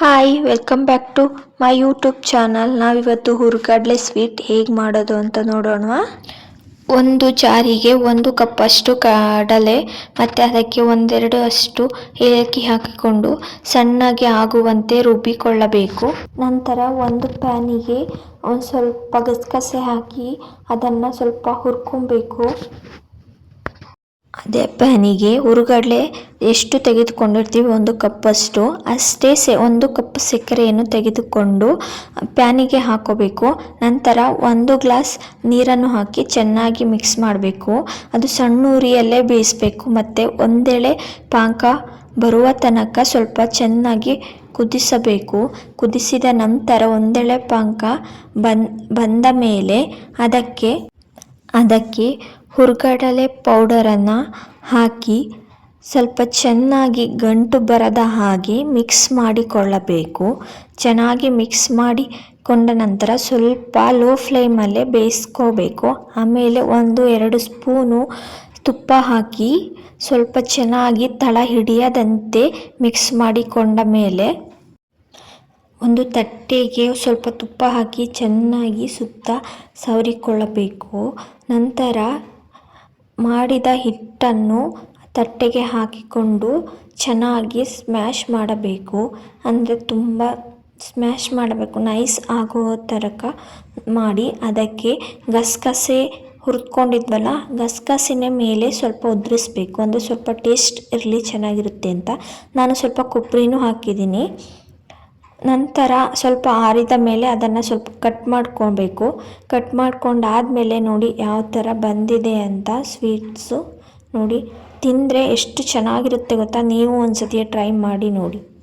Hi welcome back to my YouTube channel ನಾವಿವತ್ತು ಹುರ್ಗಡ್ಲೆ sweet ಹೇಗೆ ಮಾಡೋದು ಅಂತ ನೋಡೋಣ ಒಂದು ಜಾರಿಗೆ ಒಂದು ಕಪ್ಪಷ್ಟು ಕಡಲೆ, ಮತ್ತು ಅದಕ್ಕೆ ಒಂದೆರಡು ಅಷ್ಟು ಏಲಕ್ಕಿ ಹಾಕಿಕೊಂಡು ಸಣ್ಣಗೆ ಆಗುವಂತೆ ರುಬ್ಬಿಕೊಳ್ಳಬೇಕು. ನಂತರ ಒಂದು ಪ್ಯಾನಿಗೆ ಒಂದು ಸ್ವಲ್ಪ ಗಸಗಸೆ ಹಾಕಿ ಅದನ್ನು ಸ್ವಲ್ಪ ಹುರ್ಕೊಬೇಕು. ಅದೇ ಪ್ಯಾನಿಗೆ ಹುರುಗಡಲೆ ಎಷ್ಟು ತೆಗೆದುಕೊಂಡಿರ್ತೀವಿ? ಒಂದು ಕಪ್ಪಷ್ಟು. ಅಷ್ಟೇ ಸೆ, ಒಂದು ಕಪ್ ಸಕ್ಕರೆಯನ್ನು ತೆಗೆದುಕೊಂಡು ಪ್ಯಾನಿಗೆ ಹಾಕೋಬೇಕು. ನಂತರ ಒಂದು ಗ್ಲಾಸ್ ನೀರನ್ನು ಹಾಕಿ ಚೆನ್ನಾಗಿ ಮಿಕ್ಸ್ ಮಾಡಬೇಕು. ಅದು ಸಣ್ಣ ಉರಿಯಲ್ಲೇ ಬೇಯಿಸಬೇಕು. ಮತ್ತು ಒಂದೆಳೆ ಪಾಕ ಬರುವ ತನಕ ಸ್ವಲ್ಪ ಚೆನ್ನಾಗಿ ಕುದಿಸಬೇಕು. ಕುದಿಸಿದ ನಂತರ ಒಂದೆಳೆ ಪಾಕ ಬಂದ್, ಬಂದ ಮೇಲೆ ಅದಕ್ಕೆ ಅದಕ್ಕೆ ಹುರ್ಗಡಲೆ ಪೌಡರನ್ನು ಹಾಕಿ ಸ್ವಲ್ಪ ಚೆನ್ನಾಗಿ ಗಂಟು ಬರದ ಹಾಗೆ ಮಿಕ್ಸ್ ಮಾಡಿಕೊಳ್ಳಬೇಕು. ಚೆನ್ನಾಗಿ ಮಿಕ್ಸ್ ಮಾಡಿಕೊಂಡ ನಂತರ ಸ್ವಲ್ಪ ಲೋ ಫ್ಲೇಮಲ್ಲೇ ಬೇಯಿಸ್ಕೋಬೇಕು. ಆಮೇಲೆ ಒಂದು ಎರಡು ಸ್ಪೂನು ತುಪ್ಪ ಹಾಕಿ ಸ್ವಲ್ಪ ಚೆನ್ನಾಗಿ ತಳ ಹಿಡಿಯದಂತೆ ಮಿಕ್ಸ್ ಮಾಡಿಕೊಂಡ ಮೇಲೆ ಒಂದು ತಟ್ಟೆಗೆ ಸ್ವಲ್ಪ ತುಪ್ಪ ಹಾಕಿ ಚೆನ್ನಾಗಿ ಸುತ್ತ ಸವರಿಕೊಳ್ಳಬೇಕು. ನಂತರ ಮಾಡಿದ ಹಿಟ್ಟನ್ನು ತಟ್ಟೆಗೆ ಹಾಕಿಕೊಂಡು ಚೆನ್ನಾಗಿ ಸ್ಮ್ಯಾಶ್ ಮಾಡಬೇಕು. ಅಂದರೆ ತುಂಬ ಸ್ಮ್ಯಾಶ್ ಮಾಡಬೇಕು. ನೈಸ್ ಆಗೋ ತರಕ ಮಾಡಿ ಅದಕ್ಕೆ ಗಸಗಸೆ ಹುರಿದ್ಕೊಂಡಿದ್ವಲ್ಲ ಗಸಗಸಿನ ಮೇಲೆ ಸ್ವಲ್ಪ ಉದುರಿಸ್ಬೇಕು. ಅಂದರೆ ಸ್ವಲ್ಪ ಟೇಸ್ಟ್ ಇರಲಿ ಚೆನ್ನಾಗಿರುತ್ತೆ ಅಂತ. ನಾನು ಸ್ವಲ್ಪ ಕೊಬ್ಬರಿನೂ ಹಾಕಿದ್ದೀನಿ. ನಂತರ ಸ್ವಲ್ಪ ಆರಿದ ಮೇಲೆ ಅದನ್ನು ಸ್ವಲ್ಪ ಕಟ್ ಮಾಡ್ಕೊಬೇಕು. ಕಟ್ ಮಾಡ್ಕೊಂಡಾದಮೇಲೆ ನೋಡಿ ಯಾವ ಥರ ಬಂದಿದೆ ಅಂತ ಸ್ವೀಟ್ಸು ನೋಡಿ. ತಿಂದರೆ ಎಷ್ಟು ಚೆನ್ನಾಗಿರುತ್ತೆ ಗೊತ್ತಾ? ನೀವು ಒಂದು ಸತಿ ಟ್ರೈ ಮಾಡಿ ನೋಡಿ.